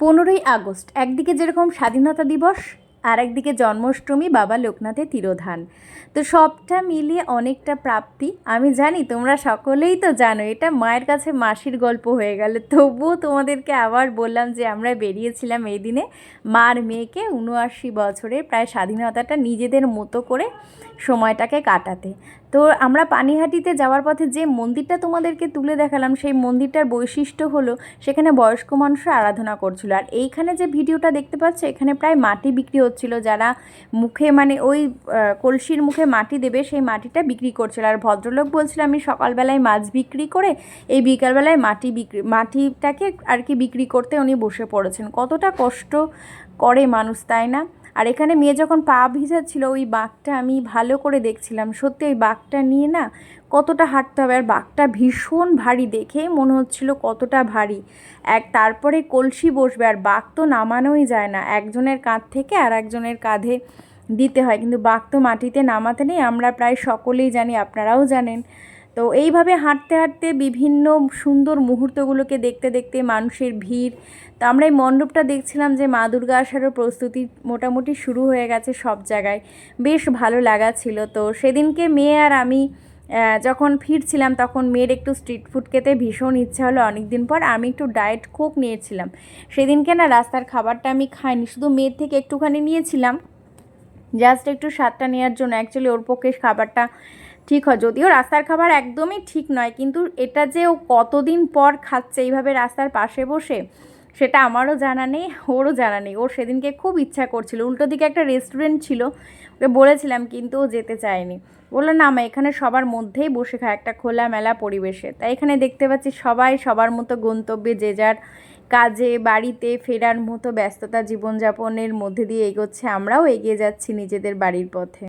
পনেরোই আগস্ট একদিকে যেরকম স্বাধীনতা দিবস আর একদিকে জন্মাষ্টমী, বাবা লোকনাথের তিরোধান। তো সবটা মিলিয়ে অনেকটা প্রাপ্তি। আমি জানি তোমরা সকলেই তো জানো, এটা মায়ের কাছে মাসির গল্প হয়ে গেল। তবুও তোমাদেরকে আবার বললাম যে আমরা বেরিয়েছিলাম এই দিনে মার মেয়েকে উনআশি বছরে প্রায় স্বাধীনতাটা নিজেদের মতো করে সময়টাকে কাটাতে। তো আমরা পানিহাটিতে যাওয়ার পথে যে মন্দিরটা তোমাদেরকে তুলে দেখালাম, সেই মন্দিরটার বৈশিষ্ট্য হলো সেখানে বয়স্ক মানুষরা আরাধনা করছিল। আর এইখানে যে ভিডিওটা দেখতে পাচ্ছ, এখানে প্রায় মাটি বিক্রি হচ্ছিল যারা মুখে মানে ওই কলসির মুখে মাটি দেবে, সেই মাটিটা বিক্রি করছিল। আর ভদ্রলোক বলছিল, আমি সকালবেলায় মাছ বিক্রি করে এই বিকালবেলায় মাটি বিক্রি, মাটিটাকে আর কি বিক্রি করতে উনি বসে পড়েছেন। কতটা কষ্ট করে মানুষ, তাই না? আর এখানে মেয়ে যখন পা ভিজাচ্ছিল, ওই বাঘটা আমি ভালো করে দেখছিলাম। সত্যি ওই বাঘটা নিয়ে না কতটা হাঁটতে হবে। আর বাঘটা ভীষণ ভারী দেখে মনে হচ্ছিল কতটা ভারী। এক তারপরে কলসি বসবে, আর বাঘ তো নামানোই যায় না। একজনের কাঁধ থেকে আর একজনের কাঁধে দিতে হয়। কিন্তু বাঘ তো মাটিতে নামাতে নেই। আমরা প্রায় সকলেই জানি, আপনারাও জানেন। তো এইভাবে হাঁটতে হাঁটতে বিভিন্ন সুন্দর মুহূর্তগুলোকে দেখতে দেখতে মানুষের ভিড়। তো আমরা এই মণ্ডপটা দেখছিলাম যে মা দুর্গা আসারও প্রস্তুতি মোটামুটি শুরু হয়ে গেছে সব জায়গায়। বেশ ভালো লাগা ছিল। তো সেদিনকে মেয়ে আর আমি যখন ফিরছিলাম তখন মেয়ের একটু স্ট্রিট ফুড খেতে ভীষণ ইচ্ছা হলো। অনেক দিন পর আমি একটু ডায়েট কোক নিয়েছিলাম। সেদিনকে না রাস্তার খাবারটা আমি খাইনি, শুধু মেয়ের থেকে একটুখানি নিয়েছিলাম। জাস্ট একটু স্বাদটা নেওয়ার জন্য অ্যাকচুয়ালি ওর পক্ষে খাবারটা ঠিক হয়। যদিও রাস্তার খাবার একদমই ঠিক নয়, কিন্তু এটা যে ও কতদিন পর খাচ্ছে, এইভাবে রাস্তার পাশে বসে, সেটা আমারও জানা নেই, ওরও জানা নেই। ওর সেদিনকে খুব ইচ্ছা করছিল। উল্টো দিকে একটা রেস্টুরেন্ট ছিল, ওকে বলেছিলাম, কিন্তু ও যেতে চায়নি। বলল, না মা, এখানে সবার মধ্যেই বসে খায় একটা খোলামেলা পরিবেশে। তাই এখানে দেখতে পাচ্ছি সবাই সবার মতো গন্তব্যে, যে যার কাজে, বাড়িতে ফেরার মতো ব্যস্ততা জীবনযাপনের মধ্যে দিয়ে এগোচ্ছে। আমরাও এগিয়ে যাচ্ছি নিজেদের বাড়ির পথে।